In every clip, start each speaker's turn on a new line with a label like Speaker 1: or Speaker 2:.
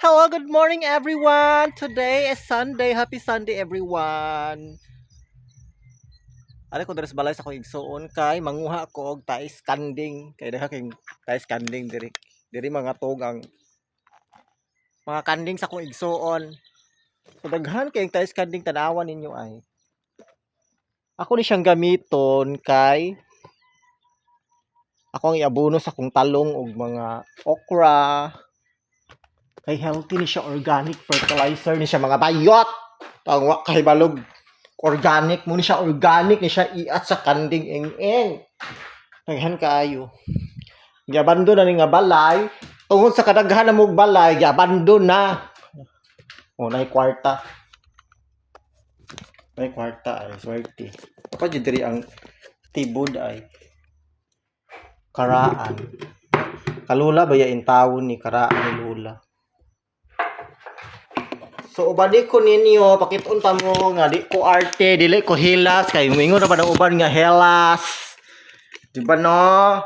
Speaker 1: Hello, good morning everyone. Today is Sunday. Happy Sunday everyone. Ari ko deres balay sa akong igsuon kay manguha ko og tais kanding kay daha kay tais kanding diri. Diri mga tog mga kanding sa akong igsuon. So daghan kay tais kanding tanawan ninyo ay. Ako ni siyang gamiton kay ako ang iabuno sa akong talong og mga okra, kay healthy ni siya organic fertilizer ni siya mga bayot! Tawag kay balog organic mo ni siya organic ni siya iat sa kanding eng eng daghan kaayo. Giabando na ni nga balay. Tungod sa kadaghan na mong balay giabando na. O nay kwarta. Nay kwarta ay swerte. Pa jud diri ang tibod ay? Karaan. Kalula ba ya in tawon ni karaan ni lula So ubani ko ninyo pakit-on ta mo nga di ko arte dili ko hilas kay moingon na ba uban nga helas. Di ba no?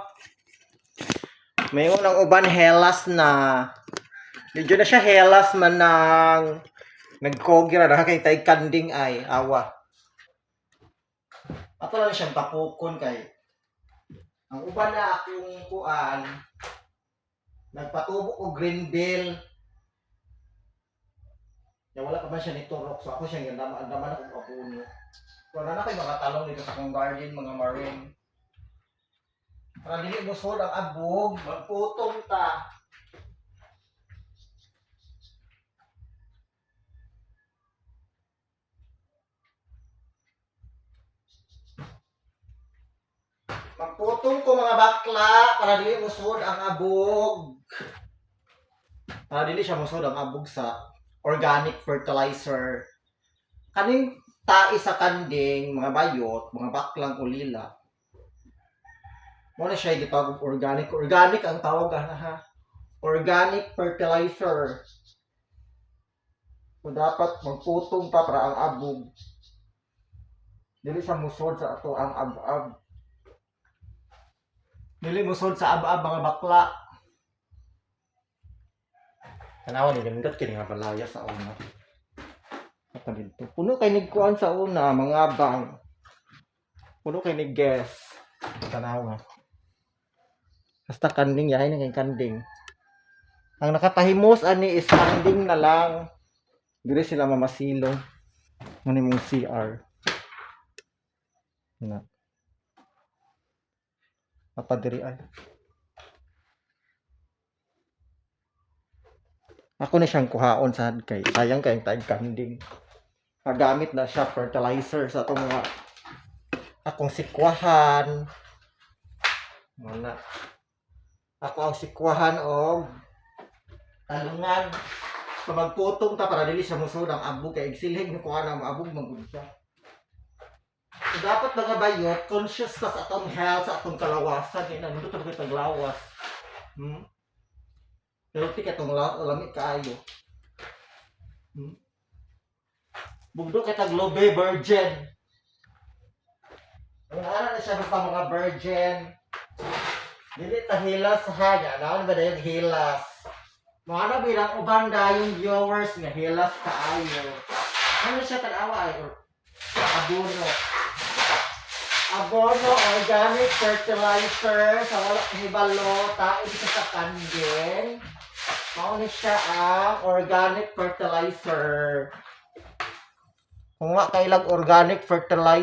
Speaker 1: Moingon ang uban helas na. Medyo na siya helas man nang nagkogira na kay tay kanding ay awa. Ato lang siyang tapukon kay ang uban na akong kuan nagpatubo ko green bill Ya wala pa man siya niturok. So ako siya yung dama dama na kong apuno. So na na kay mga talong dito sa akong garden, mga marine. Para dili mo sod ang abog, magputong ta. Magputong ko mga bakla para dili mo sod ang abog. Para dili siya mo sod ang abog sa organic fertilizer. Kaning tai sa kanding, mga bayot, mga baklang ulila. Mo na siya gitawag organic. Organic ang tawag ana ha. Organic fertilizer. So dapat magputong pa para ang abog. Dili siya musod sa ato ang ab-ab. Dili musod sa ab-ab mga bakla. Tanawan ni gandot kini nga balaya sa una. Apa dito? Puno kay nigkuan sa una mga bang. Puno kay ni guess. Tanaw nga. Basta kanding yahay na kay kanding. Ang nakatahimos ani is kanding na lang. Dire sila mamasilong. Ano mong CR. Na. Apa diri ay. Ako na siyang kuhaon sa kay sayang kay tag kanding. Magamit na siya fertilizer sa atong mga akong sikwahan. Mana. Ako ang sikwahan og talungan. So magputong ta para dili siya musod ang abog kay igsilhig ni kuha na abog magud siya. So, dapat mga bayot conscious sa atong health sa atong kalawasan kay nandito ta kita taglawas. Hmm? Healthy ka itong lamig kaayo. Hmm? Bugdo ka tag lobe virgin. Ang ano na siya basta mga virgin. Dili ta hilas ha, nga naon ba dayong hilas? Mga ano bilang uban dayong viewers nga hilas kaayo. Ano siya tanawa ay abono. Abono organic fertilizer sa wala hibalo taon sa kanding. Ni siya ang organic fertilizer. Kung nga kailang organic fertilizer